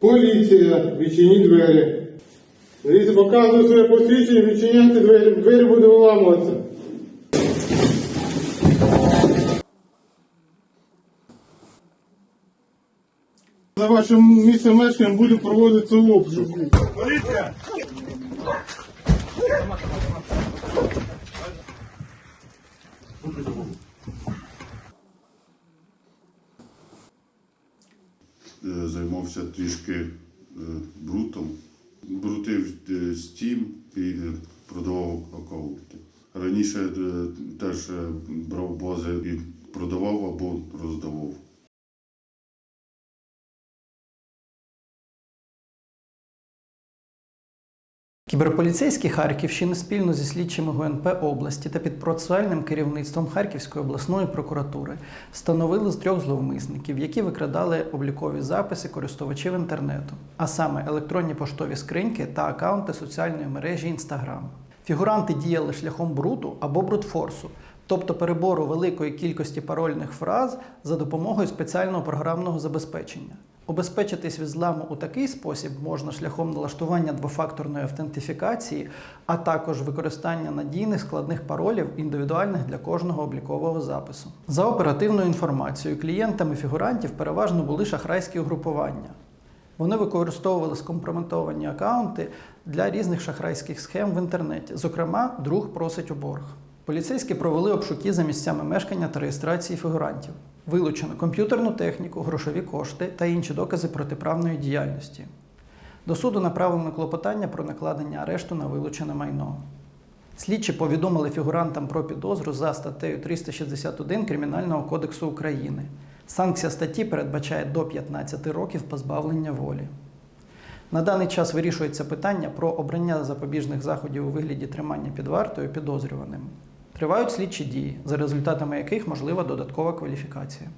Поліція, відчиніть двері. Дивіться, показую своє посвідчення, відчиняйте двері, двері буде виламуватися. За вашим місцем мешкання буде проводитися обшук. Е, займався трішки е, брутом, брутив е, стім і е, продавав аккаунти. Раніше е, теж е, брав бази і продавав або роздавав. Кіберполіцейські Харківщини спільно зі слідчими ГУНП області та під процесуальним керівництвом Харківської обласної прокуратури встановили з трьох зловмисників, які викрадали облікові записи користувачів інтернету, а саме електронні поштові скриньки та акаунти соціальної мережі Instagram. Фігуранти діяли шляхом бруту або брутфорсу, тобто перебору великої кількості парольних фраз за допомогою спеціального програмного забезпечення. Обезпечитись від зламу у такий спосіб можна шляхом налаштування двофакторної автентифікації, а також використання надійних складних паролів, індивідуальних для кожного облікового запису. За оперативною інформацією, клієнтами фігурантів переважно були шахрайські угрупування. Вони використовували скомпрометовані акаунти для різних шахрайських схем в інтернеті. Зокрема, друг просить у борг. Поліцейські провели обшуки за місцями мешкання та реєстрації фігурантів. Вилучено комп'ютерну техніку, грошові кошти та інші докази протиправної діяльності. До суду направлено клопотання про накладення арешту на вилучене майно. Слідчі повідомили фігурантам про підозру за статтею 361 Кримінального кодексу України. Санкція статті передбачає до 15 років позбавлення волі. На даний час вирішується питання про обрання запобіжних заходів у вигляді тримання під вартою підозрюваним. Тривають слідчі дії, за результатами яких можлива додаткова кваліфікація.